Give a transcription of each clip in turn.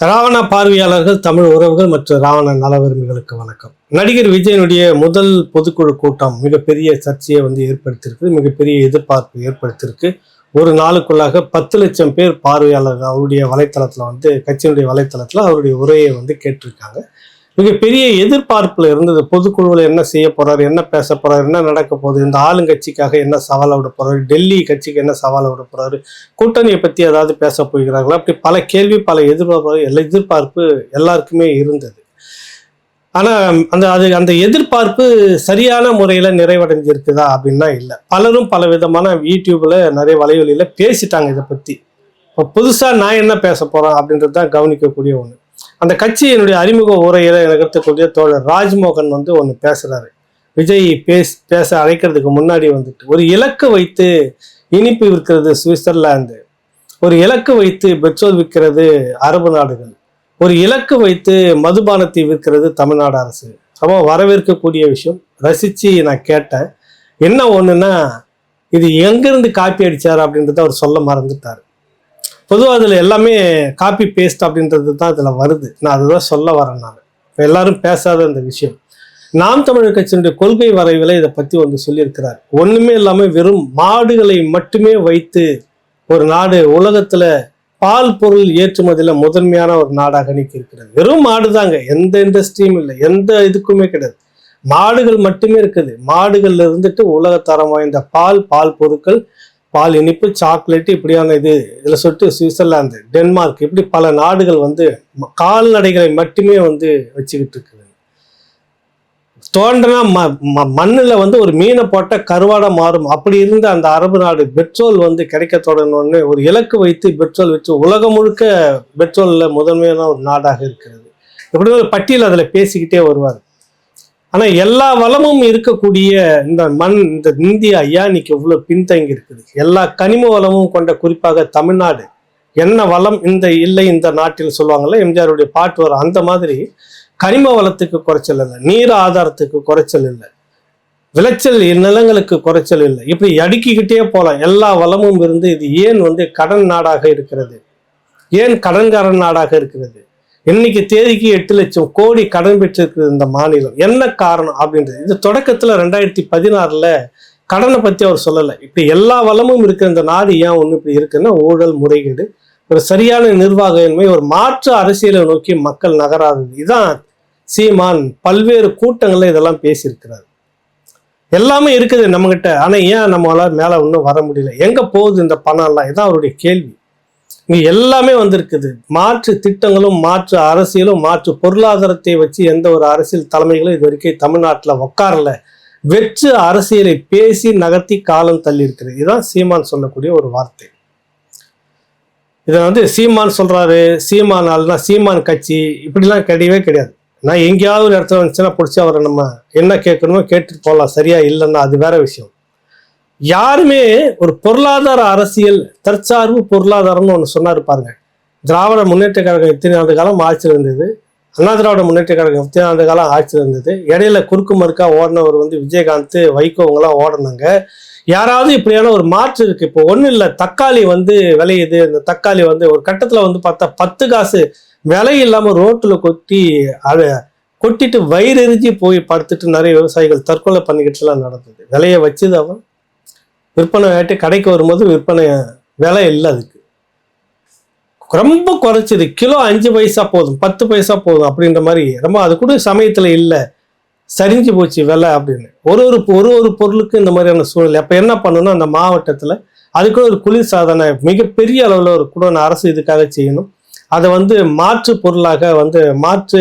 ராவண பார்வையாளர்கள் தமிழ் உறவுகள் மற்றும் ராவண நலவிரும்பிகளுக்கு வணக்கம். நடிகர் விஜயனுடைய முதல் பொதுக்குழு கூட்டம் மிகப்பெரிய சர்ச்சையை வந்து ஏற்படுத்தியிருக்கு மிகப்பெரிய எதிர்பார்ப்பு ஏற்படுத்தியிருக்கு. ஒரு நாளுக்குள்ளாக பத்து லட்சம் பேர் பார்வையாளர்கள் அவருடைய வலைத்தளத்தில் வந்து கட்சியினுடைய வலைத்தளத்தில் அவருடைய உரையை வந்து கேட்டிருக்காங்க. மிகப்பெரிய எதிர்பார்ப்புல இருந்தது பொதுக்குழுவில் என்ன செய்ய போறாரு என்ன பேச போறாரு என்ன நடக்க போகுது இந்த ஆளுங்கட்சிக்காக என்ன சவாலை விட போறாரு டெல்லி கட்சிக்கு என்ன சவாலை விட போறாரு கூட்டணியை பத்தி ஏதாவது பேச போகிறார்களா? அப்படி பல கேள்வி பல எதிர்பார்ப்பு எல்லா எதிர்பார்ப்பு எல்லாருக்குமே இருந்தது. ஆனா அந்த அது அந்த எதிர்பார்ப்பு சரியான முறையில நிறைவடைஞ்சிருக்குதா அப்படின்னா இல்லை. பலரும் பல விதமான யூடியூப்ல நிறைய வலைவலியில பேசிட்டாங்க இதை பத்தி. இப்போ புதுசாக நான் என்ன பேச போகிறேன் அப்படின்றது தான் கவனிக்கக்கூடிய ஒன்று அந்த கட்சியினுடைய அறிமுக உரையில நிகழ்த்தக்கூடிய தோழர் ராஜ்மோகன் வந்து ஒன்று பேசுறாரு. விஜய் பேஸ் பேச அழைக்கிறதுக்கு முன்னாடி வந்துட்டு ஒரு இலக்கு வைத்து இனிப்பு விற்கிறது சுவிட்சர்லாந்து ஒரு இலக்கு வைத்து பெட்ரோல் விற்கிறது அரபு நாடுகள் ஒரு இலக்கு வைத்து மதுபானத்தை விற்கிறது தமிழ்நாடு அரசு. ரொம்ப வரவேற்கக்கூடிய விஷயம் ரசித்து நான் கேட்டேன். என்ன ஒன்றுன்னா இது எங்கிருந்து காப்பி அடிச்சார் அப்படின்றத அவர் சொல்ல மறந்துட்டார். பொதுவாக அதில் எல்லாமே காப்பி பேஸ்ட் அப்படின்றது தான் இதில் வருது. நான் அதுதான் சொல்ல வரேன் நான். இப்ப எல்லாரும் பேசாத அந்த விஷயம். நாம் தமிழர் கட்சியினுடைய கொள்கை வரைவில் இதை பற்றி வந்து சொல்லியிருக்கிறார். ஒன்றுமே இல்லாமல் வெறும் மாடுகளை மட்டுமே வைத்து ஒரு நாடு உலகத்தில் பால் பொருள் ஏற்றுமதியில் முதன்மையான ஒரு நாடாக நீக்கி இருக்கிறது வெறும் மாடு தாங்க எந்த இண்டஸ்ட்ரியும் இல்லை. எந்த இதுக்குமே கிடையாது. மாடுகள் மட்டுமே இருக்குது. மாடுகள்ல இருந்துட்டு உலகத்தரம் வாய்ந்த பால் பால் பொருட்கள் பால் இனிப்பு சாக்லேட் இப்படியான இது இதில் சொல்லிட்டு சுவிட்சர்லாந்து டென்மார்க் இப்படி பல நாடுகள் வந்து கால்நடைகளை மட்டுமே வந்து வச்சுக்கிட்டு இருக்குது. தோன்றனா ம ம- மண்ணில் வந்து ஒரு மீனை போட்ட கருவாடை மாறும். அப்படி இருந்த அந்த அரபு நாடு பெட்ரோல் வந்து கிடைக்க தொடங்கினோடனே ஒரு இலக்கு வைத்து பெட்ரோல் வச்சு உலகம் முழுக்க பெட்ரோலில் முதன்மையான ஒரு நாடாக இருக்கிறது. இப்படி ஒரு பட்டியல் அதில் பேசிக்கிட்டே வருவார். ஆனா எல்லா வளமும் இருக்கக்கூடிய இந்த மண் இந்த இந்தியா ஐயா இன்னைக்கு இவ்வளவு பின்தங்கி இருக்குது? எல்லா கனிம வளமும் கொண்ட குறிப்பாக தமிழ்நாடு. என்ன வளம் இந்த இல்லை இந்த நாட்டில் சொல்லுவாங்கல்ல எம்ஜிஆருடைய பாட்டு வரும். அந்த மாதிரி கனிம வளத்துக்கு குறைச்சல் இல்லை. நீர் ஆதாரத்துக்கு குறைச்சல் இல்லை. விளைச்சல் நிலங்களுக்கு குறைச்சல் இல்லை. இப்படி அடுக்கிக்கிட்டே போகலாம் எல்லா வளமும் இருந்து இது ஏன் வந்து கடன் நாடாக இருக்கிறது? ஏன் கடன்காரன் நாடாக இருக்கிறது? இன்னைக்கு தேதிக்கு எட்டு லட்சம் கோடி கடன் பெற்றிருக்கிறது இந்த மாநிலம். என்ன காரணம் அப்படின்றது. இது தொடக்கத்தில் ரெண்டாயிரத்தி பதினாறில் கடனை பற்றி அவர் சொல்லலை. இப்படி எல்லா வளமும் இருக்கிற இந்த நாடு ஏன் ஒன்று இப்படி இருக்குன்னா ஊழல் முறைகேடு ஒரு சரியான நிர்வாகமின்மை ஒரு மாற்று அரசியலை நோக்கி மக்கள் நகராதது. இதான் சீமான் பல்வேறு கூட்டங்களில் இதெல்லாம் பேசியிருக்கிறார். எல்லாமே இருக்குது நம்மகிட்ட. ஆனால் ஏன் நம்மளால் மேலே இன்னும் வர முடியல? எங்கே போகுது இந்த பணம்லாம்? எல்லாம் இதான் அவருடைய கேள்வி. இங்கே எல்லாமே வந்திருக்குது. மாற்று திட்டங்களும் மாற்று அரசியலும் மாற்று பொருளாதாரத்தை வச்சு எந்த ஒரு அரசியல் தலைமைகளும் இது வரைக்கும் தமிழ்நாட்டில் உட்காரல வெற்று அரசியலை பேசி நகர்த்தி காலம் தள்ளி இருக்கிறது. இதுதான் சீமான் சொல்லக்கூடிய ஒரு வார்த்தை. இதை வந்து சீமான் சொல்கிறாரு சீமான் ஆள்னா சீமான் கட்சி இப்படிலாம் கிடையவே கிடையாது. நான் எங்கேயாவது ஒரு இடத்துல வந்துச்சுன்னா பிடிச்சி அவரை நம்ம என்ன கேட்கணுமோ கேட்டுட்டு போகலாம். சரியா இல்லைன்னா அது வேற விஷயம். யாருமே ஒரு பொருளாதார அரசியல் தற்சார்பு பொருளாதாரம்னு ஒன்று சொன்னார் பாருங்க. திராவிட முன்னேற்ற கழகம் இத்தனை ஆண்டு காலம் ஆட்சியில் இருந்தது. அண்ணா திராவிட முன்னேற்ற கழகம் இத்தனை ஆண்டு காலம் ஆட்சியில் இருந்தது. இடையில குறுக்கு மறுக்கா ஓடினவர் வந்து விஜயகாந்த் வைகோவங்களாம் ஓடினாங்க. யாராவது இப்படியான ஒரு மாற்று இருக்கு. இப்போ ஒன்றும் இல்லை தக்காளி வந்து விளையுது. இந்த தக்காளி வந்து ஒரு கட்டத்தில் வந்து பார்த்தா பத்து காசு விலை இல்லாமல் ரோட்டில் கொட்டி அதை கொட்டிட்டு வயிறு எரிஞ்சு போய் படுத்துட்டு நிறைய விவசாயிகள் தற்கொலை பண்ணிக்கிட்டுலாம் நடந்தது. விலையை வச்சுது அவன் விற்பனை ஆகிட்டு கடைக்கு வரும்போது விற்பனை விலை இல்லை அதுக்கு. ரொம்ப குறைச்சிது. கிலோ அஞ்சு பைசா போதும் பத்து பைசா போதும் அப்படின்ற மாதிரி. ரொம்ப அது கூட சமயத்தில் இல்லை. சரிஞ்சு போச்சு விலை அப்படின்னு. ஒரு ஒரு ஒரு ஒரு பொருளுக்கு இந்த மாதிரியான சூழ்நிலை. அப்போ என்ன பண்ணணும் அந்த மாவட்டத்தில் அதுக்குள்ள ஒரு குளிர் சாதனை மிகப்பெரிய அளவில் ஒரு கூட அரசு இதுக்காக செய்யணும். அதை வந்து மாற்று பொருளாக வந்து மாற்று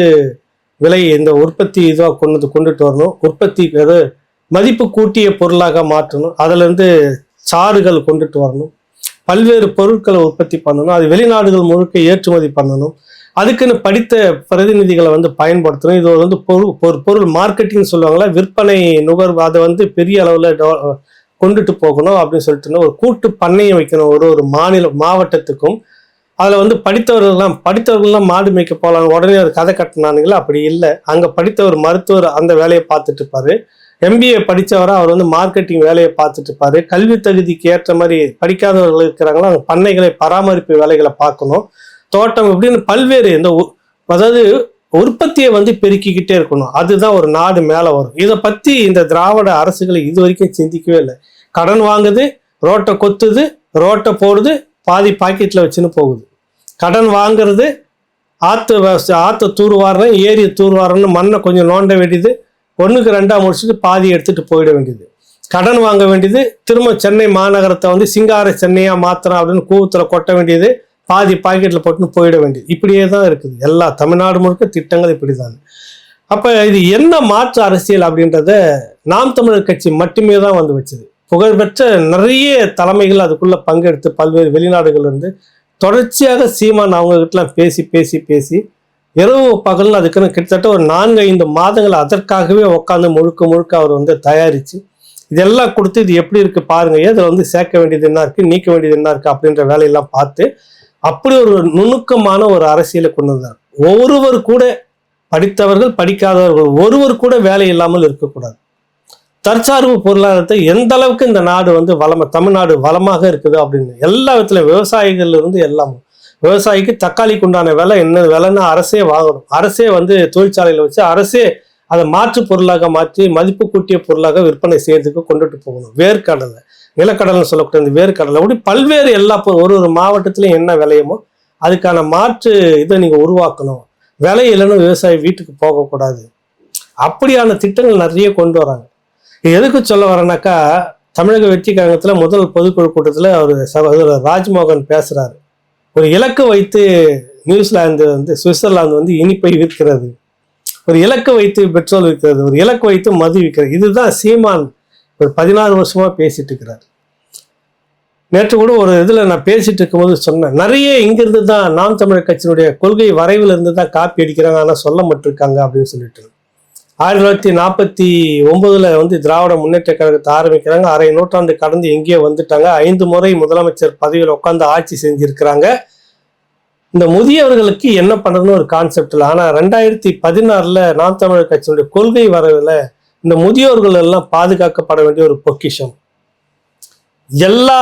விலை இந்த உற்பத்தி இதுவாக கொண்டு வந்து கொண்டுட்டு வரணும். உற்பத்தி அது மதிப்பு கூட்டிய பொருளாக மாற்றணும். அதிலிருந்து சாறுகள் கொண்டுட்டு வரணும். பல்வேறு பொருட்களை உற்பத்தி பண்ணணும். அது வெளிநாடுகள் முழுக்க ஏற்றுமதி பண்ணணும். அதுக்குன்னு படித்த பிரதிநிதிகளை வந்து பயன்படுத்தணும். இது வந்து பொருள் ஒரு பொருள் மார்க்கெட்டிங் சொல்லுவாங்களா விற்பனை நுகர்வு அதை வந்து பெரிய அளவில் கொண்டுட்டு போகணும் அப்படின்னு சொல்லிட்டு ஒரு கூட்டு பண்ணையை வைக்கணும். ஒரு ஒரு மாநில மாவட்டத்துக்கும். அதில் வந்து படித்தவர்கள்லாம் படித்தவர்கள்லாம் மாடு மேய்க்க போகலாம். உடனே ஒரு கதை கட்டினானுங்களா? அப்படி இல்லை. அங்கே படித்த ஒரு மருத்துவர் அந்த வேலையை பார்த்துட்டு இருப்பாரு. எம்பிஏ படித்தவரை அவர் வந்து மார்க்கெட்டிங் வேலையை பார்த்துட்டு இருப்பாரு. கல்வி தகுதிக்கு ஏற்ற மாதிரி படிக்காதவர்கள் இருக்கிறாங்களோ அவங்க பண்ணைகளை பராமரிப்பு வேலைகளை பார்க்கணும். தோட்டம் இப்படின்னு பல்வேறு இந்த உ- அதாவது உற்பத்தியை வந்து பெருக்கிக்கிட்டே இருக்கணும். அதுதான் ஒரு நாடு மேலே வரும். இதை பற்றி இந்த திராவிட அரசுகளை இது வரைக்கும் சிந்திக்கவே இல்லை. கடன் வாங்குது ரோட்டை கொத்துது ரோட்டை போடுது பாதி பாக்கெட்டில் வச்சுன்னு போகுது. கடன் வாங்குறது ஆற்று ஆற்று தூர்வாரணும் ஏரியை தூர்வாரணும் மண்ணை கொஞ்சம் நோண்ட வேண்டியது ஒன்றுக்கு ரெண்டாக முடிச்சுட்டு பாதி எடுத்துகிட்டு போயிட வேண்டியது. கடன் வாங்க வேண்டியது திரும்ப சென்னை மாநகரத்தை வந்து சிங்கார சென்னையாக மாத்திரம் அப்படின்னு கூவத்தில் கொட்ட வேண்டியது பாதி பாக்கெட்டில் போட்டுன்னு போயிட வேண்டியது. இப்படியே தான் இருக்குது. எல்லா தமிழ்நாடு முழுக்க திட்டங்கள் இப்படி தான் அப்போ இது என்ன மாற்று அரசியல் அப்படின்றத நாம் தமிழர் கட்சி மட்டுமே தான் வந்து வச்சது. புகழ்பெற்ற நிறைய தலைமைகள் அதுக்குள்ளே பங்கெடுத்து பல்வேறு வெளிநாடுகள்லேருந்து தொடர்ச்சியாக சீமான் அவங்ககிட்டலாம் பேசி பேசி பேசி இரவு பகல் அதுக்குன்னு கிட்டத்தட்ட ஒரு நான்கு ஐந்து மாதங்கள் அதற்காகவே உட்காந்து முழுக்க முழுக்க அவர் வந்து தயாரித்து இதெல்லாம் கொடுத்து இது எப்படி இருக்கு பாருங்க இதில் வந்து சேர்க்க வேண்டியது என்ன இருக்கு நீக்க வேண்டியது என்ன இருக்கு அப்படின்ற வேலையெல்லாம் பார்த்து அப்படி ஒரு நுணுக்கமான ஒரு அரசியலை கொண்டு வந்தார். ஒருவர் கூட படித்தவர்கள் படிக்காதவர்கள் ஒருவர் கூட வேலை இல்லாமல் இருக்கக்கூடாது. தற்சார்பு பொருளாதாரத்தை எந்த அளவுக்கு இந்த நாடு வந்து வளம தமிழ்நாடு வளமாக இருக்குது அப்படின்னு எல்லா விதத்துல விவசாயிகள் இருந்து எல்லாம் விவசாயிக்கு தக்காளிக்கு உண்டான விலை என்ன விலைன்னா அரசே வாங்கணும். அரசே வந்து தொழிற்சாலையில் வச்சு அரசே அதை மாற்று பொருளாக மாற்றி மதிப்பு கூட்டிய பொருளாக விற்பனை செய்யறதுக்கு கொண்டுட்டு போகணும். வேர்க்கடலை. நிலக்கடல்னு சொல்லக்கூடிய இந்த வேர்க்கடலை. அப்படி பல்வேறு எல்லா ஒரு ஒரு மாவட்டத்திலையும் என்ன விளையுமோ அதுக்கான மாற்று இதை நீங்கள் உருவாக்கணும். விலை இல்லைன்னு விவசாயி வீட்டுக்கு போகக்கூடாது அப்படியான திட்டங்கள் நிறைய கொண்டு வராங்க. எதுக்கு சொல்ல வரேன்னாக்கா தமிழக வெற்றி கழகத்தில் முதல் பொதுக்குழு கூட்டத்தில் அவர் சகோதரர் ராஜ்மோகன் பேசுறாரு. ஒரு இலக்கு வைத்து நியூசிலாந்து வந்து சுவிட்சர்லாந்து வந்து இனிப்பை விற்கிறது. ஒரு இலக்கு வைத்து பெட்ரோல் விற்கிறது. ஒரு இலக்கு வைத்து மது விற்கிறது. இதுதான் சீமான் ஒரு பதினாறு வருஷமாக பேசிட்டு இருக்கிறார். நேற்று கூட ஒரு இதில் நான் பேசிட்டு இருக்கும்போது சொன்னேன் நிறைய இங்கிருந்து தான் நாம் தமிழர் கட்சியினுடைய கொள்கை வரைவில் இருந்து தான் காப்பி அடிக்கிறாங்க ஆனால் சொல்ல மாட்டிருக்காங்க அப்படின்னு சொல்லிட்டு. ஆயிரத்தி தொள்ளாயிரத்தி நாற்பத்தி ஒன்பதுல வந்து திராவிட முன்னேற்ற கழகத்தை ஆரம்பிக்கிறாங்க. அரை நூற்றாண்டு கடந்து எங்கேயோ வந்துட்டாங்க. ஐந்து முறை முதலமைச்சர் பதவியில் உட்காந்து ஆட்சி செஞ்சிருக்கிறாங்க. இந்த முதியவர்களுக்கு என்ன பண்ணுறதுன்னு ஒரு கான்செப்ட் இல்லை ரெண்டாயிரத்தி பதினாறில் நாம் தமிழர் கட்சியினுடைய கொள்கை வரவில் இந்த முதியோர்கள் எல்லாம் பாதுகாக்கப்பட வேண்டிய ஒரு பொக்கிஷம். எல்லா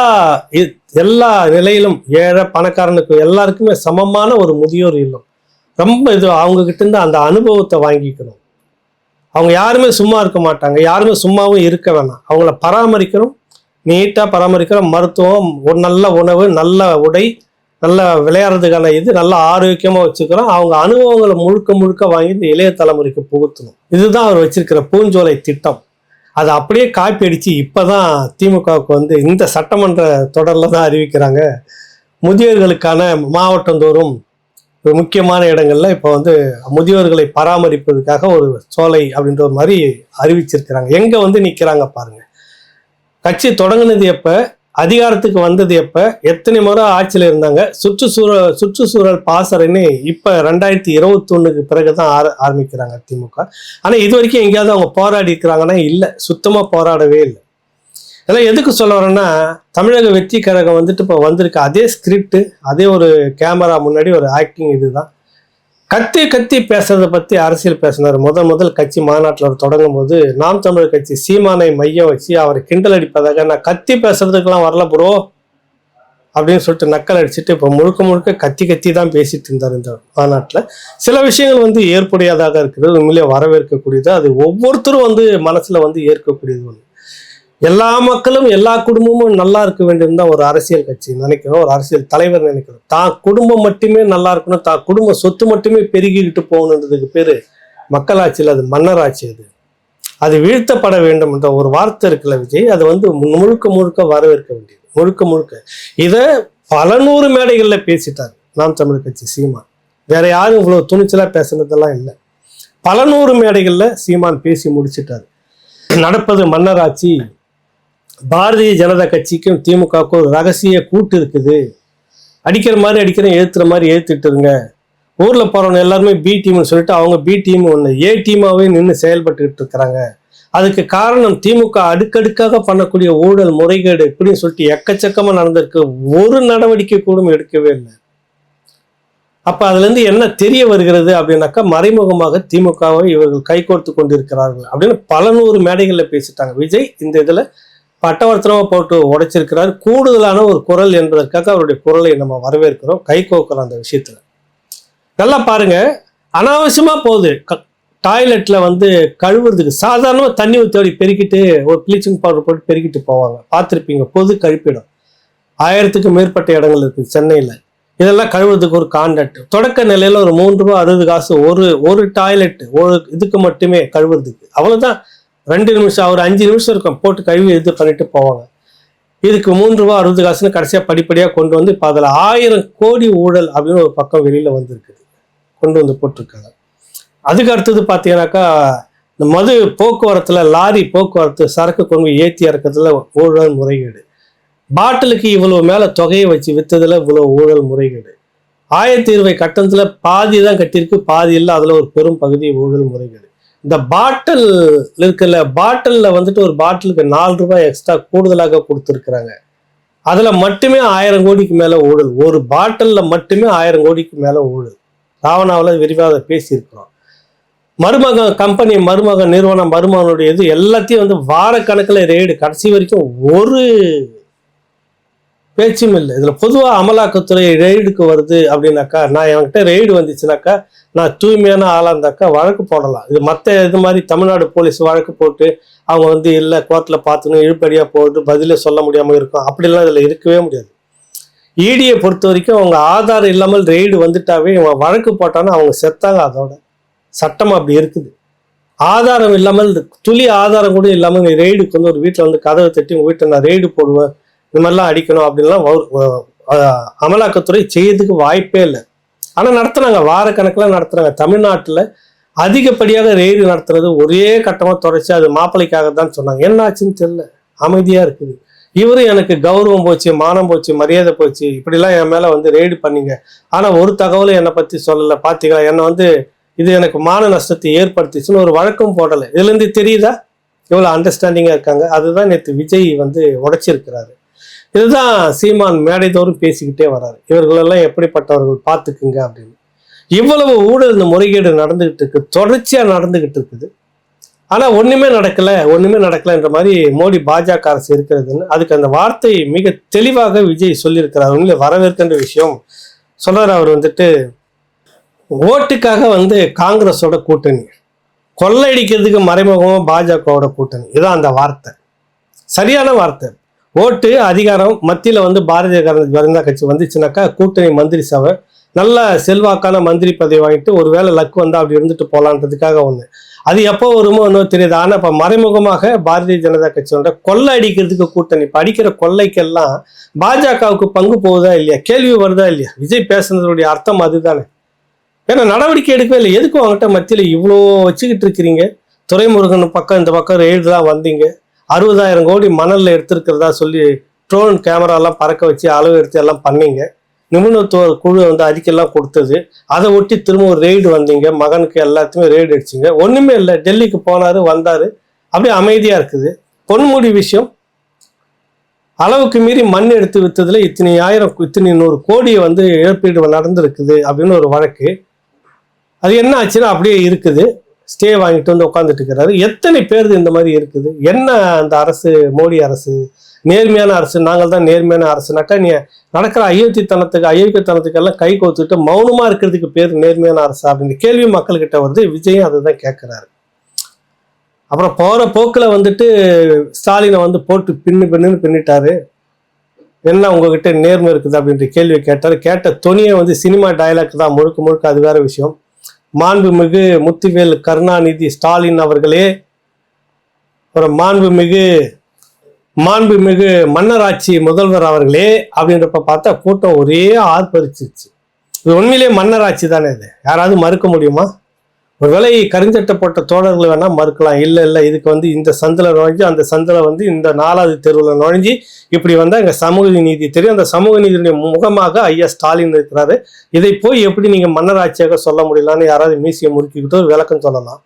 எல்லா நிலையிலும் ஏழை பணக்காரனுக்கு எல்லாருக்குமே சமமான ஒரு முதியோர் இல்லம். ரொம்ப இது அவங்க கிட்ட இருந்து அந்த அனுபவத்தை வாங்கிக்கணும். அவங்க யாருமே சும்மா இருக்க மாட்டாங்க. யாருமே சும்மாவும் இருக்க வேணாம். அவங்கள பராமரிக்கிறோம் நீட்டாக பராமரிக்கிறோம் மருத்துவம் ஒரு நல்ல உணவு நல்ல உடை நல்ல விளையாடுறதுக்கான இது நல்ல ஆரோக்கியமாக வச்சுக்கிறோம் அவங்க அனுபவங்களை முழுக்க முழுக்க வாங்கி இந்த இளைய தலைமுறைக்கு புகுத்தணும். இதுதான் அவர் வச்சிருக்கிற பூஞ்சோலை திட்டம். அதை அப்படியே காப்பி அடித்து இப்போ தான் திமுகவுக்கு வந்து இந்த சட்டமன்ற தொடரில் தான் அறிவிக்கிறாங்க. முதியோர்களுக்கான மாவட்டந்தோறும் முக்கியமான இடங்கள்ல இப்போ வந்து முதியோர்களை பராமரிப்பதற்காக ஒரு சோலை அப்படின்ற ஒரு மாதிரி அறிவிச்சிருக்கிறாங்க. எங்க வந்து நிற்கிறாங்க பாருங்க. கட்சி தொடங்கினது எப்ப அதிகாரத்துக்கு வந்தது எப்ப எத்தனை முறை ஆட்சியில் இருந்தாங்க சுற்றுச்சூழல் சுற்றுச்சூழல் பாசறைன்னு இப்போ ரெண்டாயிரத்தி இருபத்தி பிறகு பிறகுதான் ஆர ஆரம்பிக்கிறாங்க திமுக. ஆனால் இது வரைக்கும் எங்கேயாவது அவங்க போராடி இருக்கிறாங்கன்னா இல்லை சுத்தமாக போராடவே இல்லை. இதெல்லாம் எதுக்கு சொல்ல வரேன்னா தமிழக வெற்றி கழகம் வந்துட்டு இப்போ வந்திருக்க அதே ஸ்கிரிப்ட் அதே ஒரு கேமரா முன்னாடி ஒரு ஆக்டிங் இதுதான். கத்தி கத்தி பேசுறதை பத்தி அரசியல் பேசினார். முதல் முதல் கட்சி மாநாட்டில் அவர் தொடங்கும் போது நாம் தமிழர் கட்சி சீமானை மையம் வச்சு அவரை கிண்டல் அடிப்பதாக நான் கத்தி பேசுறதுக்கெல்லாம் வரல ப்ரோ அப்படின்னு சொல்லிட்டு நக்கல் அடிச்சுட்டு இப்போ முழுக்க முழுக்க கத்தி கத்தி தான் பேசிட்டு இருந்தார் இந்த மாநாட்டில். சில விஷயங்கள் வந்து ஏற்புடையதாக இருக்கிறது உண்மையிலேயே வரவேற்கக்கூடியது. அது ஒவ்வொருத்தரும் வந்து மனசில் வந்து ஏற்கக்கூடியது ஒன்று எல்லா மக்களும் எல்லா குடும்பமும் நல்லா இருக்க வேண்டும் தான் ஒரு அரசியல் கட்சி நினைக்கிறோம். ஒரு அரசியல் தலைவர் நினைக்கிறோம். தான் குடும்பம் மட்டுமே நல்லா இருக்கணும் தான் குடும்ப சொத்து மட்டுமே பெருகிக்கிட்டு போகணுன்றதுக்கு பேர் மக்களாட்சியில் அது மன்னராட்சி அது. அது வீழ்த்தப்பட வேண்டும் என்ற ஒரு வார்த்தை இருக்குல்ல விஜய். அது வந்து முழுக்க முழுக்க வரவேற்க வேண்டியது. முழுக்க முழுக்க. இதை பல நூறு மேடைகளில் பேசிட்டார் நாம் தமிழ் கட்சி சீமான். வேற யாரும் இவ்வளோ துணிச்சலாக பேசுனதெல்லாம் இல்லை. பல நூறு மேடைகளில் சீமான் பேசி முடிச்சிட்டார். நடப்பது மன்னராட்சி பாரதிய ஜனதா கட்சிக்கும் திமுகவுக்கும் ஒரு ரகசிய கூட்டு இருக்குது. அடிக்கிற மாதிரி அடிக்கிறேன் ஏத்துற மாதிரி ஏற்றுட்டு இருங்க. ஊர்ல போறவங்க எல்லாருமே பி டீம்னு சொல்லிட்டு அவங்க பி டீம் ஒன்று ஏ டீமாகவே நின்று செயல்பட்டுக்கிட்டு இருக்கிறாங்க. அதுக்கு காரணம் திமுக அடுக்கடுக்காக பண்ணக்கூடிய ஊழல் முறைகேடு இப்படின்னு சொல்லிட்டு எக்கச்சக்கமா நடந்திருக்கு. ஒரு நடவடிக்கை கூட எடுக்கவே இல்லை. அப்ப அதுல இருந்து என்ன தெரிய வருகிறது அப்படின்னாக்கா மறைமுகமாக திமுகவை இவர்கள் கைகோர்த்து கொண்டிருக்கிறார்கள் அப்படின்னு பல நூறு மேடைகள்ல பேசிட்டாங்க. விஜய் இந்த இதுல பட்டவர்த்தனமாக போட்டு உடைச்சிருக்கிறார். கூடுதலான ஒரு குரல் என்பதற்காக அவருடைய குரலை நம்ம வரவேற்கிறோம். கை கோக்குறோம் அந்த விஷயத்தில். நல்லா பாருங்க. அனாவசியமாக போகுது. டாய்லெட்டில் வந்து கழுவுறதுக்கு. சாதாரணமாக தண்ணி ஊற்றி பெருக்கிட்டு ஒரு ப்ளீச்சிங் பவுடர் போட்டு பெருக்கிட்டு போவாங்க. பார்த்துருப்பீங்க. பொது கழிப்பிடம். ஆயிரத்துக்கு மேற்பட்ட இடங்கள் இருக்குது சென்னையில். இதெல்லாம் கழுவுறதுக்கு ஒரு கான்ட்ராக்ட் தொடக்க நிலையில் ஒரு மூன்று ரூபா அறுபது காசு ஒரு ஒரு டாய்லெட் ஒரு இதுக்கு மட்டுமே கழுவுறதுக்கு. அவ்வளோதான் ரெண்டு நிமிஷம் ஒரு அஞ்சு நிமிஷம் இருக்கும். போட்டு கழுவி இது பண்ணிட்டு போவாங்க. இதுக்கு மூன்று ரூபா அறுபது காசுன்னு கடைசியாக படிப்படியாக கொண்டு வந்து இப்போ அதில் ஆயிரம் கோடி ஊழல் அப்படின்னு ஒரு பக்கம் வெளியில் வந்திருக்குது. கொண்டு வந்து போட்டிருக்காங்க. அதுக்கு அடுத்தது பார்த்தீங்கன்னாக்கா இந்த மது போக்குவரத்தில் லாரி போக்குவரத்து சரக்கு கொண்டு ஏற்றி இறக்கிறதுல ஊழல் முறைகேடு. பாட்டிலுக்கு இவ்வளவு மேலே தொகையை வச்சு விற்றதில் இவ்வளோ ஊழல் முறைகேடு. ஆயிரத்தி இருபது கட்டணத்தில் பாதி தான் கட்டியிருக்கு பாதி இல்லை அதில் ஒரு பெரும் பகுதி ஊழல் முறைகேடு. இந்த பாட்டில் இருக்குல்ல பாட்டிலில் வந்துட்டு ஒரு பாட்டிலுக்கு நாலு ரூபாய் எக்ஸ்ட்ரா கூடுதலாக கொடுத்துருக்குறாங்க. அதில் மட்டுமே ஆயிரம் கோடிக்கு மேலே ஊழல். ஒரு பாட்டிலில் மட்டுமே ஆயிரம் கோடிக்கு மேலே ஊழல். ராவணாவில் விரிவாக பேசியிருக்கிறோம். மருமகன் கம்பெனி மருமகன் நிறுவனம் மருமகனுடைய இது எல்லாத்தையும் வந்து வாரக்கணக்கில் ரெய்டு கடைசி வரைக்கும் ஒரு பேச்சும் இல்லை. இதில் பொதுவாக அமலாக்கத்துறை ரெய்டுக்கு வருது அப்படின்னாக்கா நான் என்கிட்ட ரெய்டு வந்துச்சுனாக்கா நான் தூய்மையான ஆளாக இருந்தாக்கா வழக்கு போடலாம். இது மற்ற இது மாதிரி தமிழ்நாடு போலீஸ் வழக்கு போட்டு அவங்க வந்து இல்லை கோர்ட்டில் பார்த்துன்னு இழுப்படியாக போட்டு பதிலே சொல்ல முடியாமல் இருக்கும். அப்படிலாம் இதில் இருக்கவே முடியாது. ஈடியை பொறுத்த வரைக்கும் அவங்க ஆதாரம் இல்லாமல் ரெய்டு வந்துட்டாவே இவன் வழக்கு போட்டான்னா அவங்க செத்தாங்க அதோட. சட்டம் அப்படி இருக்குது. ஆதாரம் இல்லாமல் துளி ஆதாரம் கூட இல்லாமல் நீ ரெய்டுக்கு வந்து ஒரு வீட்டில் வந்து கதவை தட்டி உங்கள் வீட்டில் நான் ரெய்டு போடுவேன் இந்த மாதிரிலாம் அடிக்கணும் அப்படின்லாம் அமலாக்கத்துறை செய்யறதுக்கு வாய்ப்பே இல்லை. ஆனால் நடத்துனாங்க வாரக்கணக்கில் நடத்துறாங்க. தமிழ்நாட்டில் அதிகப்படியாக ரெய்டு நடத்துறது ஒரே கட்டமாக தொடச்சி அது மாப்பிள்ளைக்காக தான் சொன்னாங்க. என்ன ஆச்சுன்னு தெரியல. அமைதியாக இருக்குது. இவரும் எனக்கு கௌரவம் போச்சு மானம் போச்சு மரியாதை போச்சு. இப்படிலாம் என் மேலே வந்து ரெய்டு பண்ணீங்க. ஆனால் ஒரு தகவலும் என்னை பற்றி சொல்லலை. பார்த்தீங்களா என்னை வந்து இது எனக்கு மான நஷ்டத்தை ஏற்படுத்திச்சுன்னு ஒரு வழக்கம் போடலை. இதுலேருந்து தெரியுதா? எவ்வளோ அண்டர்ஸ்டாண்டிங்காக இருக்காங்க. அதுதான் நேற்று விஜய் வந்து உடைச்சிருக்கிறாரு. இதுதான் சீமான் மேடைதோறும் பேசிக்கிட்டே வராரு. இவர்களெல்லாம் எப்படிப்பட்டவர்கள் பார்த்துக்குங்க அப்படின்னு. இவ்வளவு ஊழல் இந்த முறைகேடு நடந்துகிட்டு இருக்கு தொடர்ச்சியாக நடந்துகிட்டு இருக்குது. ஆனால் ஒன்றுமே நடக்கலை ஒன்றுமே நடக்கலைன்ற மாதிரி மோடி பாஜக அரசு இருக்கிறதுன்னு அதுக்கு அந்த வார்த்தை மிக தெளிவாக விஜய் சொல்லியிருக்கிறார். உண்மையில வரவேற்கின்ற விஷயம். சொல்கிறார் அவர் வந்துட்டு ஓட்டுக்காக வந்து காங்கிரஸோட கூட்டணி கொள்ளையடிக்கிறதுக்கு மறைமுகமாக பாஜகவோட கூட்டணி. இதான் அந்த வார்த்தை. சரியான வார்த்தை. ஓட்டு அதிகாரம் மத்தியில் வந்து பாரதிய ஜனதா கட்சி வந்துச்சுனாக்கா கூட்டணி மந்திரி சபை நல்ல செல்வாக்கான மந்திரி பதவி வாங்கிட்டு ஒருவேளை லக் வந்தா அப்படி இருந்துட்டு போகலான்றதுக்காக ஒன்று அது எப்போ வருமோ ஒன்றும் தெரியுது. ஆனால் இப்போ மறைமுகமாக பாரதிய ஜனதா கட்சியோட கொள்ளை அடிக்கிறதுக்கு கூட்டணி இப்போ அடிக்கிற கொள்ளைக்கெல்லாம் பாஜகவுக்கு பங்கு போகுதா இல்லையா? கேள்வி வருதா இல்லையா? விஜய் பேசுனதுடைய அர்த்தம் அதுதானே. ஏன்னா நடவடிக்கை எடுக்கவே இல்லை. எதுக்கு அவங்ககிட்ட மத்தியில் இவ்வளோ வச்சுக்கிட்டு இருக்கிறீங்க? துறைமுருகன் பக்கம் இந்த பக்கம் ரெய்டு தான் வந்தீங்க. அறுபதாயிரம் கோடி மணலில் எடுத்திருக்கிறதா சொல்லி ட்ரோன் கேமராலாம் பறக்க வச்சு அளவு எடுத்து எல்லாம் பண்ணீங்க. நிபுணத்துவ குழு வந்து அறிக்கையெல்லாம் கொடுத்தது. அதை ஒட்டி திரும்ப ஒரு ரெய்டு வந்தீங்க. மகனுக்கு எல்லாத்தையுமே ரெய்டு அடிச்சிங்க. ஒன்றுமே இல்லை. டெல்லிக்கு போனார் வந்தார். அப்படியே அமைதியாக இருக்குது. பொன்முடி விஷயம். அளவுக்கு மீறி மண் எடுத்து விற்றதில் இத்தனை ஆயிரம் இத்தனை நூறு கோடியை வந்து இழப்பீடு நடந்திருக்குது அப்படின்னு ஒரு வழக்கு. அது என்ன ஆச்சுன்னா அப்படியே இருக்குது. ஸ்டே வாங்கிட்டு வந்து உட்காந்துட்டு இருக்கிறாரு எத்தனை பேர் இந்த மாதிரி இருக்குது? என்ன அந்த அரசு மோடி அரசு? நேர்மையான அரசு நாங்கள் தான் நேர்மையான அரசுனாக்கா நீ நடக்கிற அயோத்தித்தனத்துக்கு அயோக்கியத்தனத்துக்கு எல்லாம் கை கோத்துட்டு மௌனமாக இருக்கிறதுக்கு பேர் நேர்மையான அரசு? அப்படின்னு கேள்வி மக்கள்கிட்ட வந்து விஜயும் அதுதான் கேட்குறாரு அப்புறம் போகிற போக்கில் வந்துட்டு ஸ்டாலினை வந்து போட்டு பின்னு பின்னுன்னு பின்னிட்டாரு. என்ன உங்ககிட்ட நேர்மை இருக்குது அப்படின்ற கேள்வி கேட்டார். கேட்ட துணியை வந்து சினிமா டயலாக் தான் முழுக்க முழுக்க அது வேற விஷயம். மாண்புமிகு முத்துவேல் கருணாநிதி ஸ்டாலின் அவர்களே அப்புறம் மாண்புமிகு மாண்புமிகு மன்னராட்சி முதல்வர் அவர்களே அப்படின்றப்ப பார்த்தா கூட்டம் ஒரே ஆர்ப்பரிச்சிருச்சு. இது உண்மையிலேயே மன்னராட்சி தானே இது? யாராவது மறுக்க முடியுமா? ஒருவேளை கருஞ்சட்டை போட்ட தோழர்கள் வேணால் மறுக்கலாம். இல்லை இல்லை இதுக்கு வந்து இந்த சந்தில் நுழைஞ்சு அந்த சந்தில் வந்து இந்த நாலாவது தெருவில் நுழைஞ்சு இப்படி வந்தால் எங்கள் சமூக நீதி தெரியும். அந்த சமூக நீதியுடைய முகமாக ஐயா ஸ்டாலின் இருக்கிறாரு. இதை போய் எப்படி நீங்கள் மன்னராட்சியாக சொல்ல முடியலான்னு யாராவது மீசியை முறுக்கிக்கிட்டு ஒரு விளக்கம் சொல்லலாம்.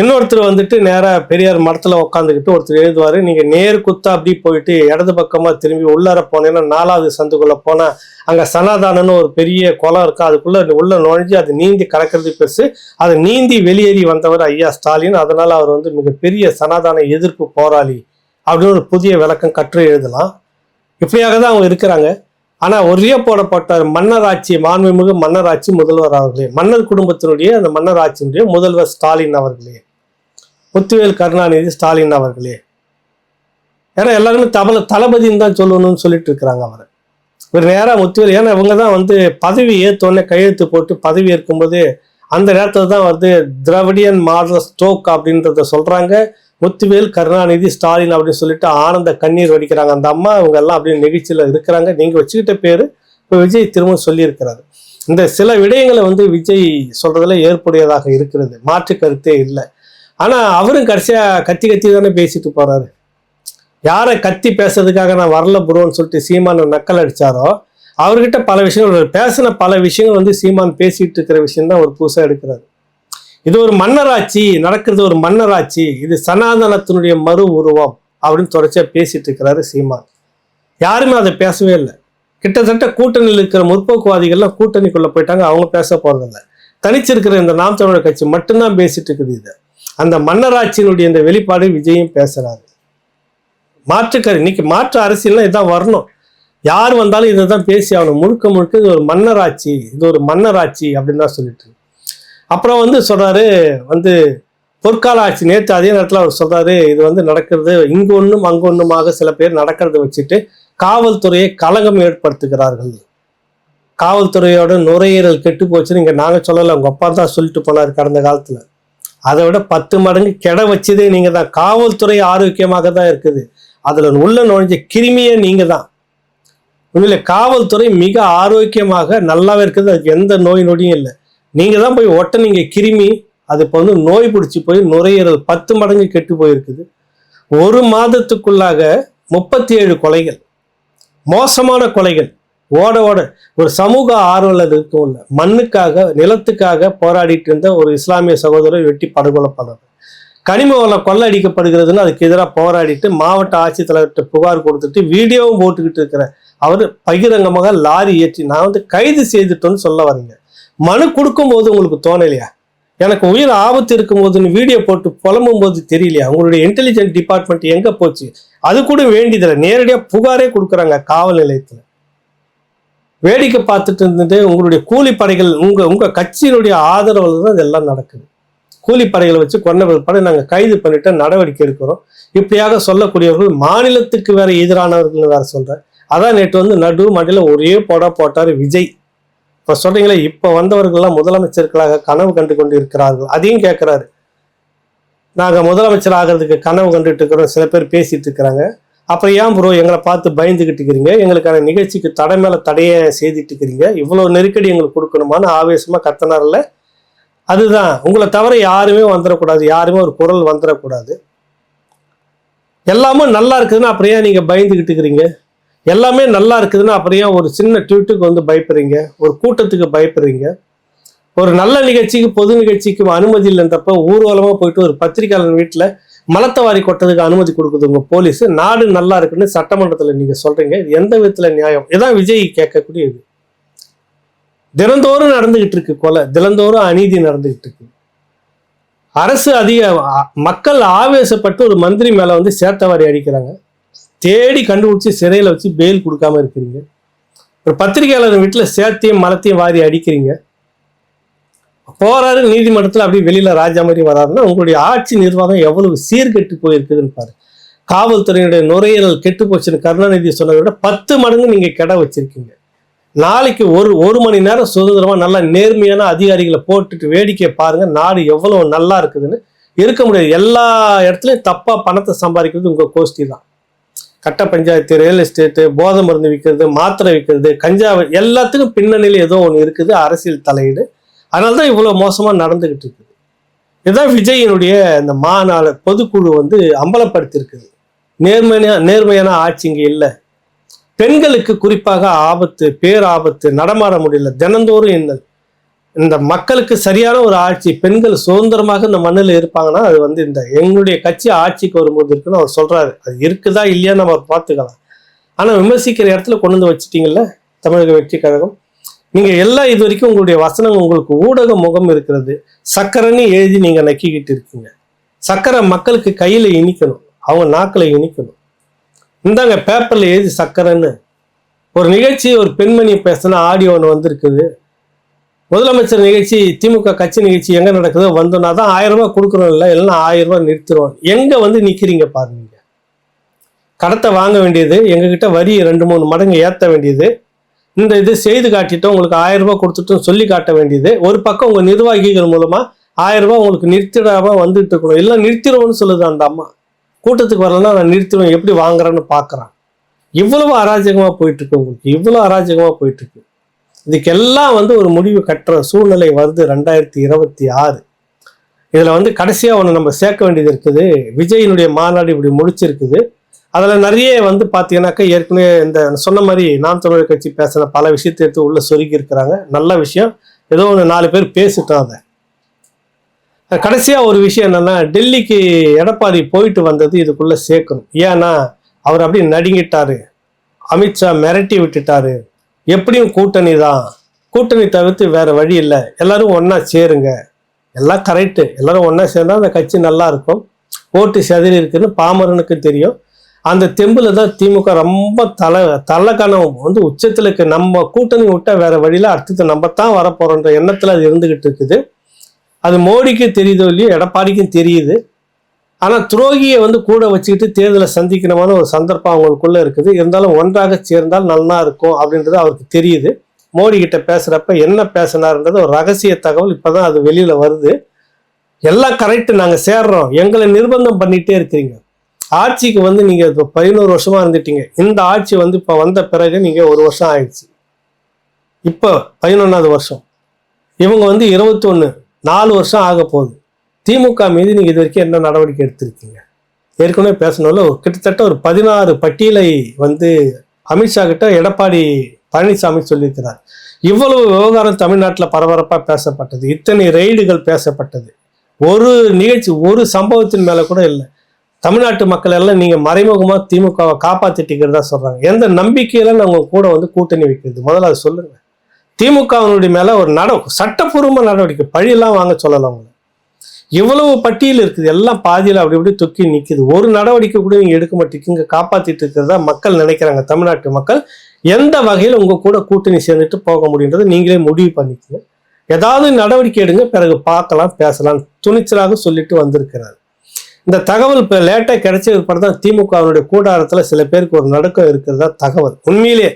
இன்னொருத்தர் வந்துட்டு நேராக பெரியார் மரத்தில் உட்காந்துக்கிட்டு ஒருத்தர் எழுதுவார் நீங்கள் நேர் குத்தா அப்படி போயிட்டு இடது பக்கமாக திரும்பி உள்ளார போனீங்கன்னா நாலாவது சந்துக்குள்ளே போனால் அங்கே சனாதானன்னு ஒரு பெரிய குளம் இருக்கா. அதுக்குள்ளே உள்ளே நுழைஞ்சு அது நீந்தி கலக்கிறது பெருசு. அதை நீந்தி வெளியேறி வந்தவர் ஐயா ஸ்டாலின். அதனால் அவர் வந்து மிகப்பெரிய சனாதான எதிர்ப்பு போராளி. அப்படின்னு ஒரு புதிய விளக்கம் கற்று எழுதலாம். இப்படியாக தான் அவங்க இருக்கிறாங்க. ஆனால் ஒரே போடப்பட்ட மன்னராட்சி மாண்புமிகு மன்னராட்சி முதல்வர் அவர்களே. மன்னர் குடும்பத்தினுடைய அந்த மன்னராட்சியினுடைய முதல்வர் ஸ்டாலின் அவர்களே. முத்துவேல் கருணாநிதி ஸ்டாலின் அவர்களே. ஏன்னா எல்லாருமே தபல தளபதின்னு தான் சொல்லணும்னு சொல்லிட்டு இருக்கிறாங்க அவரை. ஒரு நேராக முத்துவேல் ஏன்னா இவங்க தான் வந்து பதவி ஏற்றோடனே கையெழுத்து போட்டு பதவி ஏற்கும்போது அந்த நேரத்தில் தான் வந்து திராவிடியன் மாடல் ஸ்டோக் அப்படின்றத சொல்கிறாங்க முத்துவேல் கருணாநிதி ஸ்டாலின் அப்படின்னு சொல்லிட்டு ஆனந்த கண்ணீர் வடிக்கிறாங்க. அந்த அம்மா இவங்க எல்லாம் அப்படியே நிகழ்ச்சியில் இருக்கிறாங்க. நீங்கள் வச்சுக்கிட்ட பேர் இப்போ விஜய் திரும்ப சொல்லியிருக்கிறாரு. இந்த சில விடயங்களை வந்து விஜய் சொல்றதுல ஏற்புடையதாக இருக்கிறது. மாற்று கருத்தே இல்லை. ஆனால் அவரும் கடைசியாக கத்தி கத்தி தானே பேசிட்டு போறாரு. யாரை கத்தி பேசுறதுக்காக நான் வரல புரோன்னு சொல்லிட்டு சீமான நக்கல் அடித்தாரோ அவர்கிட்ட பல விஷயங்கள் பேசின பல விஷயங்கள் வந்து சீமான் பேசிட்டு இருக்கிற விஷயம் தான் ஒரு புதுசாக எடுக்கிறாரு. இது ஒரு மன்னராட்சி நடக்கிறது ஒரு மன்னராட்சி இது சனாதனத்தினுடைய மறு உருவம் அப்படின்னு தொடர்ச்சியாக பேசிட்டு இருக்கிறாரு சீமான். யாருமே அதை பேசவே இல்லை. கிட்டத்தட்ட கூட்டணியில் இருக்கிற முற்போக்குவாதிகள்லாம் கூட்டணிக்குள்ள போயிட்டாங்க அவங்க பேச போறதில்ல. தனிச்சிருக்கிற இந்த நாம் தமிழர் கட்சி மட்டும்தான் பேசிட்டு இருக்குது இது. அந்த மன்னராட்சியினுடைய இந்த வெளிப்பாடு விஜயும் பேசுறாரு. மாற்றுக்கரு இன்னைக்கு மாற்று அரசியல்னா இதான் வரணும். யார் வந்தாலும் இதை தான் பேசி ஆகணும். முழுக்க முழுக்க இது ஒரு மன்னராட்சி இது ஒரு மன்னராட்சி அப்படின்னு தான் சொல்லிட்டு அப்புறம் வந்து சொல்கிறாரு வந்து பொற்கால ஆட்சி நேற்று அதே நேரத்தில் அவர் சொல்கிறாரு இது வந்து நடக்கிறது இங்கு ஒன்றும் அங்கு ஒன்றுமாக சில பேர் நடக்கிறத வச்சுட்டு காவல்துறையை கலகம் ஏற்படுத்துகிறார்கள். காவல்துறையோட நுரையீரல் கெட்டு போச்சுன்னு இங்கே நாங்கள் சொல்லலை உங்கள் அப்பா தான் சொல்லிட்டு போனார் கடந்த காலத்தில். அதை விட பத்து மடங்கு கெட வச்சதே நீங்கள் தான். காவல்துறை ஆரோக்கியமாக தான் இருக்குது. அதில் உள்ள நுழைஞ்ச கிருமியே நீங்கள் தான். உண்மையில் காவல்துறை மிக ஆரோக்கியமாக நல்லாவே இருக்குது. அதுக்கு எந்த நோய் நொடியும் இல்லை. நீங்கள் தான் போய் ஒட்ட நீங்கள் கிருமி அது இப்போ வந்து நோய் பிடிச்சி போய் நுரையீரல் பத்து மடங்கு கெட்டு போயிருக்குது. ஒரு மாதத்துக்குள்ளாக முப்பத்தி ஏழு கொலைகள் மோசமான கொலைகள் ஓட ஓட. ஒரு சமூக ஆர்வலர் இருக்கும்ல மண்ணுக்காக நிலத்துக்காக போராடிட்டு இருந்த ஒரு இஸ்லாமிய சகோதரர் வெட்டி படுகொலை பண்ணது கனிம வளம் கொள்ளடிக்கப்படுகிறதுன்னு அதுக்கு எதிராக போராடிட்டு மாவட்ட ஆட்சித்தலைவர்கிட்ட புகார் கொடுத்துட்டு வீடியோவும் போட்டுக்கிட்டு இருக்கிற அவர் பகிரங்கமாக லாரி ஏற்றி நான் வந்து கைது செய்துட்டோன்னு சொல்ல வரீங்க. மனு கொடுக்கும்போது உங்களுக்கு தோணலையா? எனக்கு உயிர் ஆபத்து இருக்கும் போதுன்னு வீடியோ போட்டு புலம்பும் போது தெரியலையா? உங்களுடைய இன்டெலிஜென்ட் டிபார்ட்மெண்ட் எங்க போச்சு? அது கூட வேண்டியதில்லை. நேரடியாக புகாரே கொடுக்குறாங்க காவல் நிலையத்தில். வேடிக்கை பார்த்துட்டு இருந்துட்டு உங்களுடைய கூலிப்படைகள் உங்க உங்க கட்சியினுடைய ஆதரவில் தான் இதெல்லாம் நடக்குது. கூலிப்படைகளை வச்சு கொண்ட பிற்பாடு நாங்கள் கைது பண்ணிட்டு நடவடிக்கை எடுக்கிறோம். இப்படியாக சொல்லக்கூடியவர்கள் மாநிலத்துக்கு வேற எதிரானவர்கள் வேற சொல்றேன். அதான் நேற்று வந்து நடு மண்டியில ஒரே போட போட்டார் விஜய். இப்போ சொல்றீங்களே இப்போ வந்தவர்கள்லாம் முதலமைச்சர்களாக கனவு கண்டு கொண்டு இருக்கிறார்கள் அதையும் கேட்குறாரு நாங்கள் முதலமைச்சர் ஆகிறதுக்கு கனவு கண்டுட்டு இருக்கிறோம். சில பேர் பேசிட்டு இருக்கிறாங்க. அப்புறம் ஏன் ப்ரோ எங்களை பார்த்து பயந்துக்கிட்டு இருக்கிறீங்க? எங்களுக்கான நிகழ்ச்சிக்கு தடை மேலே தடையை செய்துட்டு இருக்கிறீங்க. இவ்வளோ நெருக்கடி எங்களுக்கு கொடுக்கணுமான்னு ஆவேசமாக கத்தனார்ல. அதுதான். உங்களை தவிர யாருமே வந்துடக்கூடாது யாருமே ஒரு குரல் வந்துடக்கூடாது எல்லாமும் நல்லா இருக்குதுன்னா அப்புறம் ஏன் நீங்கள் பயந்துக்கிட்டு இருக்கிறீங்க? எல்லாமே நல்லா இருக்குதுன்னா அப்புறம் ஏன் ஒரு சின்ன ட்வீட்டுக்கு வந்து பயப்படுறீங்க? ஒரு கூட்டத்துக்கு பயப்படுறீங்க? ஒரு நல்ல நிகழ்ச்சிக்கு பொது நிகழ்ச்சிக்கு அனுமதி இல்லைன்றப்ப ஊர்வலமாக போயிட்டு ஒரு பத்திரிகையாளர் வீட்டில் மலத்தை வாரி கொட்டதுக்கு அனுமதி கொடுக்குது உங்கள் போலீஸ். நாடு நல்லா இருக்குன்னு சட்டமன்றத்தில் நீங்கள் சொல்கிறீங்க எந்த விதத்தில் நியாயம்? இதான் விஜய் கேட்கக்கூடியது. தினந்தோறும் நடந்துகிட்டு இருக்கு கொலை. தினந்தோறும் அநீதி நடந்துகிட்டு இருக்கு. அரசு அதிக மக்கள் ஆவேசப்பட்டு ஒரு மந்திரி மேலே வந்து சேத்தவாரி அடிக்கிறாங்க. தேடி கண்டுபிடிச்சி சிறையில் வச்சு பெயில் கொடுக்காம இருக்கிறீங்க. ஒரு பத்திரிகையாளர் வீட்டில் சேத்தையும் மலத்தையும் வாரி அடிக்கிறீங்க. போறாரு நீதிமன்றத்தில் அப்படியே வெளியில் ராஜா மாதிரி வராதுன்னா உங்களுடைய ஆட்சி நிர்வாகம் எவ்வளவு சீர்கெட்டு போயிருக்குதுன்னு பாரு. காவல்துறையினுடைய நுரையீரல் கெட்டு போச்சுன்னு கருணாநிதி சொன்னதை விட பத்து மடங்கு நீங்கள் கெட வச்சிருக்கீங்க. நாளைக்கு ஒரு ஒரு மணி நேரம் சுதந்திரமாக நல்லா நேர்மையான அதிகாரிகளை போட்டுட்டு வேடிக்கை பாருங்கள் நாடு எவ்வளோ நல்லா இருக்குதுன்னு. இருக்க முடியாது. எல்லா இடத்துலையும் தப்பாக பணத்தை சம்பாதிக்கிறது உங்கள் கோஷ்டி தான். கட்ட பஞ்சாயத்து ரியல் எஸ்டேட்டு போதை மருந்து விற்கிறது மாத்திரை விற்கிறது கஞ்சா எல்லாத்துக்கும் பின்னணியில் ஏதோ ஒன்று இருக்குது அரசியல் தலையீடு. அதனால தான் இவ்வளோ மோசமாக நடந்துக்கிட்டு இருக்குது. இதுதான் விஜயினுடைய இந்த மாநாடு பொதுக்குழு வந்து அம்பலப்படுத்தியிருக்குது. நேர்மையான நேர்மையான ஆட்சி இங்கே இல்லை. பெண்களுக்கு குறிப்பாக ஆபத்து பேராபத்து நடமாட முடியல. தினந்தோறும் இன்னல் இந்த மக்களுக்கு சரியான ஒரு ஆட்சி பெண்கள் சுதந்திரமாக இந்த மண்ணில் இருப்பாங்கன்னா அது வந்து இந்த எங்களுடைய கட்சி ஆட்சிக்கு வரும்போது இருக்குன்னு அவர் சொல்றாரு. அது இருக்குதா இல்லையா நம்ம பார்த்துக்கலாம். ஆனால் விமர்சிக்கிற இடத்துல கொண்டு வந்து வச்சுட்டீங்கல்ல தமிழக வெற்றி கழகம்? நீங்கள் எல்லாம் இது வரைக்கும் உங்களுடைய வசனம் உங்களுக்கு ஊடக முகம் இருக்கிறது. சக்கரைன்னு எழுதி நீங்கள் நக்கிக்கிட்டு இருக்கீங்க. சக்கரை மக்களுக்கு கையில் இனிக்கணும். அவங்க நாக்கில் இனிக்கணும். இந்தாங்க பேப்பரில் எழுதி சக்கரைன்னு. ஒரு நிகழ்ச்சி ஒரு பெண்மணி பேசின ஆடியோ ஒன்று வந்திருக்குது. முதலமைச்சர் நிகழ்ச்சி திமுக கட்சி நிகழ்ச்சி எங்கே நடக்குதோ வந்தோன்னா தான் ஆயிரம் ரூபாய் கொடுக்குறோம் இல்லை இல்லைன்னா ஆயிரம் ரூபாய் நிறுத்துறோம் எங்கே வந்து நிற்கிறீங்க பாருங்க. கடத்தை வாங்க வேண்டியது எங்ககிட்ட வரி ரெண்டு மூணு மடங்கு ஏற்ற வேண்டியது. இந்த இது செய்து காட்டிட்டோம் உங்களுக்கு ஆயிரம் ரூபாய் கொடுத்துட்டோம் சொல்லி காட்ட வேண்டியது. ஒரு பக்கம் உங்கள் நிர்வாகிகள் மூலமாக ஆயிரம் ரூபாய் உங்களுக்கு நிறுத்திடாம வந்துட்டு இருக்கணும். இல்லை நிறுத்திடுவோம்னு சொல்லுது அந்த அம்மா. கூட்டத்துக்கு வரலன்னா நான் நிறுத்திடுவேன் எப்படி வாங்குறேன்னு பார்க்குறான் இவ்வளவு அராஜகமாக போயிட்டு இருக்கு உங்களுக்கு. இவ்வளோ அராஜகமாக போயிட்டு இருக்கு. இதுக்கெல்லாம் வந்து ஒரு முடிவு கட்டுற சூழ்நிலை வருது ரெண்டாயிரத்தி இருபத்தி ஆறு. இதில் வந்து கடைசியாக ஒன்று நம்ம சேர்க்க வேண்டியது இருக்குது. விஜயினுடைய மாநாடு இப்படி முடிச்சிருக்குது. அதில் நிறைய வந்து பார்த்தீங்கன்னாக்கா ஏற்கனவே இந்த சொன்ன மாதிரி நாம் தமிழர் கட்சி பேசின பல விஷயத்தை எடுத்து உள்ளே சொருகி இருக்கிறாங்க. நல்ல விஷயம். ஏதோ ஒன்று நாலு பேர் பேசிட்டோம் அதை. கடைசியாக ஒரு விஷயம் என்னென்னா டெல்லிக்கு எடப்பாடி போயிட்டு வந்தது இதுக்குள்ளே சேர்க்கணும். ஏன்னா அவர் அப்படியே நடுங்கிட்டாரு. அமித்ஷா மிரட்டி விட்டுட்டாரு. எப்படியும் கூட்டணி தான் கூட்டணி தவிர்த்து வேற வழி இல்லை. எல்லாரும் ஒன்றா சேருங்க. எல்லாம் கரெக்டு எல்லாரும் ஒன்றா சேர்ந்தா அந்த கட்சி நல்லா இருக்கும். ஓட்டு செதறி இருக்குன்னு பாமரனுக்கு தெரியும். அந்த தெம்புல தான் திமுக ரொம்ப தலை தள்ளக்கணம் வந்து உச்சத்தில் இருக்கு நம்ம கூட்டணி விட்டால் வேற வழியில் அடுத்தது நம்ம தான் வரப்போகிறோன்ற எண்ணத்தில் அது இருந்துகிட்டு இருக்குது. அது மோடிக்கு தெரியுதோ இல்லையோ எடப்பாடிக்கும் தெரியுது. ஆனால் துரோகியை வந்து கூட வச்சுக்கிட்டு தேர்தலை சந்திக்கணுமான ஒரு சந்தர்ப்பம் அவங்களுக்குள்ளே இருக்குது. இருந்தாலும் ஒன்றாக சேர்ந்தால் நல்லா இருக்கும் அப்படின்றது அவருக்கு தெரியுது. மோடி கிட்ட பேசுகிறப்ப என்ன பேசினார்ன்றது ஒரு ரகசிய தகவல் இப்போ தான் அது வெளியில் வருது. எல்லாம் கரெக்டு நாங்கள் சேர்றோம். எங்களை நிர்பந்தம் பண்ணிகிட்டே இருக்கிறீங்க. ஆட்சிக்கு வந்து நீங்கள் இப்போ பதினோரு வருஷமாக இருந்துட்டீங்க. இந்த ஆட்சி வந்து இப்போ வந்த பிறகு நீங்கள் ஒரு வருஷம் ஆயிடுச்சு. இப்போ பதினொன்றாவது வருஷம். இவங்க வந்து இருபத்தொன்று நாலு வருஷம் ஆக போகுது திமுக மீது நீங்க இது வரைக்கும் என்ன நடவடிக்கை எடுத்திருக்கீங்க? ஏற்கனவே பேசணும்ல கிட்டத்தட்ட ஒரு பதினாறு பட்டியலை வந்து அமித்ஷா கிட்ட எடப்பாடி பழனிசாமி சொல்லியிருக்கிறார். இவ்வளவு விவகாரம் தமிழ்நாட்டில் பரபரப்பாக பேசப்பட்டது இத்தனை ரெய்டுகள் பேசப்பட்டது. ஒரு நிகழ்ச்சி ஒரு சம்பவத்தின் மேலே கூட இல்லை. தமிழ்நாட்டு மக்கள் எல்லாம் நீங்கள் மறைமுகமாக திமுகவை காப்பாத்திட்டீங்கிறதா சொல்கிறாங்க எந்த நம்பிக்கையில நாங்கள் கூட வந்து கூட்டணி வைக்கிறது? முதல்ல அதை சொல்லுங்கள் திமுகவினுடைய மேலே ஒரு நட சட்டப்பூர்வமாக நடவடிக்கை பழியெல்லாம் வாங்க சொல்லலாம் அவங்க இவ்வளவு பட்டியல் இருக்குது? எல்லாம் பாதியில் அப்படி அப்படி தொக்கி நிற்கிது ஒரு நடவடிக்கை கூட நீங்கள் எடுக்க மாட்டேங்க காப்பாற்றிட்டு இருக்கிறதா மக்கள் நினைக்கிறாங்க. தமிழ்நாட்டு மக்கள் எந்த வகையில் உங்கள் கூட கூட்டணி சேர்ந்துட்டு போக முடியுன்றதை நீங்களே முடிவு பண்ணிக்கங்க. ஏதாவது நடவடிக்கை எடுங்க. பிறகு பார்க்கலாம் பேசலாம். துணிச்சலாக சொல்லிட்டு வந்திருக்கிறார். இந்த தகவல் இப்போ லேட்டாக கிடைச்ச பிறகு தான் திமுகவினுடைய கூடாரத்தில் சில பேருக்கு ஒரு நடுக்கம் இருக்கிறதா தகவல். உண்மையிலே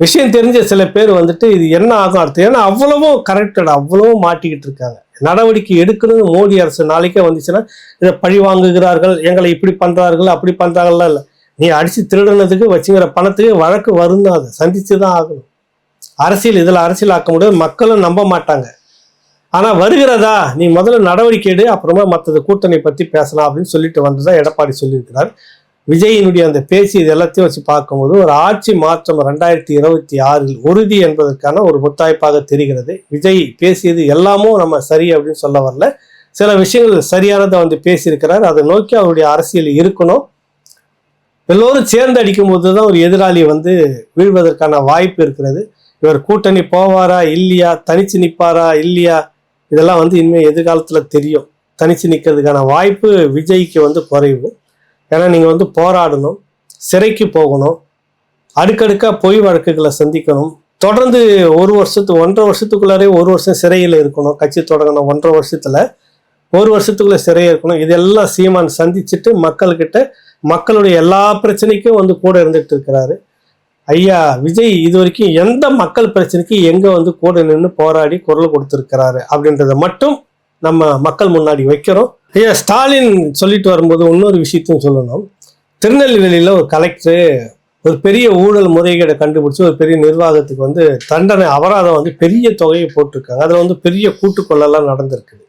விஷயம் தெரிஞ்ச சில பேர் வந்துட்டு இது என்ன ஆகும் அடுத்து ஏன்னா அவ்வளவும் கரெக்டட் அவ்வளவும் மாட்டிக்கிட்டு இருக்காங்க. நடவடிக்கை எடுக்கணும்னு மோடி அரசு நாளைக்கே வந்துச்சுன்னா இதை பழி வாங்குகிறார்கள் எங்களை இப்படி பண்றார்கள் அப்படி பண்றாங்கலாம் இல்லை. நீ அடிச்சு திருடுனதுக்கு வச்சுங்கிற பணத்துக்கு வழக்கு வரும் தான் அதை. சந்திச்சு தான் ஆகணும். அரசியல் இதில் அரசியல் ஆக்க முடியாது. மக்களும் நம்ப மாட்டாங்க. ஆனா வருகிறதா? நீ முதல்ல நடவடிக்கை எடு அப்புறமா மற்றது கூட்டணி பத்தி பேசலாம் அப்படின்னு சொல்லிட்டு வந்ததா எடப்பாடி சொல்லியிருக்கிறார். விஜயினுடைய அந்த பேசி இது எல்லாத்தையும் வச்சு பார்க்கும்போது ஒரு ஆட்சி மாற்றம் ரெண்டாயிரத்தி இருபத்தி ஆறில் உறுதி என்பதற்கான ஒரு முத்தாய்ப்பாக தெரிகிறது. விஜய் பேசியது எல்லாமும் நம்ம சரி அப்படின்னு சொல்ல வரல. சில விஷயங்கள் சரியானதை வந்து பேசியிருக்கிறார். அதை நோக்கி அவருடைய அரசியல் இருக்கணும். எல்லோரும் சேர்ந்து அடிக்கும்போது தான் ஒரு எதிராளி வந்து வீழ்வதற்கான வாய்ப்பு இருக்கிறது. இவர் கூட்டணி போவாரா இல்லையா தனிச்சு நிற்பாரா இல்லையா இதெல்லாம் வந்து இனிமேல் எதிர்காலத்தில் தெரியும். தனிச்சு நிற்கிறதுக்கான வாய்ப்பு விஜய்க்கு வந்து குறைவு. ஏன்னா நீங்கள் வந்து போராடணும் சிறைக்கு போகணும் அடுக்கடுக்காக பொய் வழக்குகளை சந்திக்கணும். தொடர்ந்து ஒரு வருஷத்து ஒன்றரை வருஷத்துக்குள்ளாரே ஒரு வருஷம் சிறையில் இருக்கணும் கட்சி தொடங்கணும் ஒன்றரை வருஷத்தில். ஒரு வருஷத்துக்குள்ளே சிறையில் இருக்கணும். இதெல்லாம் சீமான் சந்திச்சுட்டு மக்கள்கிட்ட மக்களுடைய எல்லா பிரச்சனைக்கும் வந்து கூட இருந்துகிட்டு இருக்கிறாரு. ஐயா விஜய் இது வரைக்கும் எந்த மக்கள் பிரச்சனைக்கு எங்கே வந்து கூட நின்று போராடி குரல் கொடுத்துருக்கிறாரு அப்படின்றத மட்டும் நம்ம மக்கள் முன்னாடி வைக்கிறோம். ஐயா ஸ்டாலின் சொல்லிட்டு வரும்போது இன்னொரு விஷயத்தையும் சொல்லணும். திருநெல்வேலியில் ஒரு கலெக்டர் ஒரு பெரிய ஊழல் முறைகேடை கண்டுபிடிச்சி ஒரு பெரிய நிர்வாகத்துக்கு வந்து தண்டனை அபராதம் வந்து பெரிய தொகையை போட்டிருக்காங்க. அதில் வந்து பெரிய கூட்டுக்கொள்ளலாம் நடந்திருக்குது.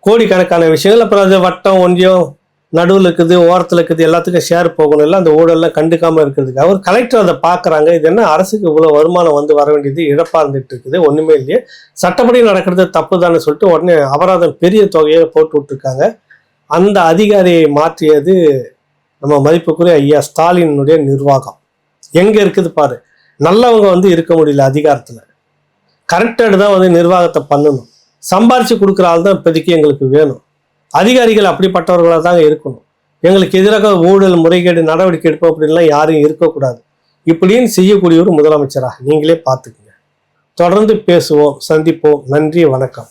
கோடிக்கணக்கான விஷயங்கள் அப்புறம் அது வட்டம் ஒன்றியம் நடுவில் இருக்குது ஓரத்தில் இருக்குது எல்லாத்துக்கும் ஷேர் போகணும். இல்லை அந்த ஊழல்லாம் கண்டுக்காமல் இருக்கிறதுக்கு. அவர் கலெக்டர் அதை பார்க்குறாங்க. இது என்ன அரசுக்கு இவ்வளோ வருமானம் வந்து வர வேண்டியது இழப்பாக இருந்துட்டு இருக்குது. ஒன்றுமே இல்லையே. சட்டப்படி நடக்கிறது தப்பு தானே சொல்லிட்டு உடனே அபராதம் பெரிய தொகையை போட்டு விட்டுருக்காங்க. அந்த அதிகாரியை மாற்றியது நம்ம மதிப்புக்குரிய ஐயா ஸ்டாலினுடைய நிர்வாகம். எங்கே இருக்குது பாரு நல்லவங்க வந்து இருக்க முடியல அதிகாரத்தில். கரெக்டடு தான் வந்து நிர்வாகத்தை பண்ணணும். சம்பாரிச்சு கொடுக்குற ஆள் தான் இப்போதைக்கு எங்களுக்கு வேணும். அதிகாரிகள் அப்படிப்பட்டவர்களாக தாங்க இருக்கணும். எங்களுக்கு எதிராக ஊழல் முறைகேடு நடவடிக்கை எடுப்போம் அப்படின்லாம் யாரும் இருக்கக்கூடாது. இப்படின்னு செய்யக்கூடிய ஒரு முதலமைச்சராக நீங்களே பார்த்துக்குங்க. தொடர்ந்து பேசுவோம் சந்திப்போம். நன்றி வணக்கம்.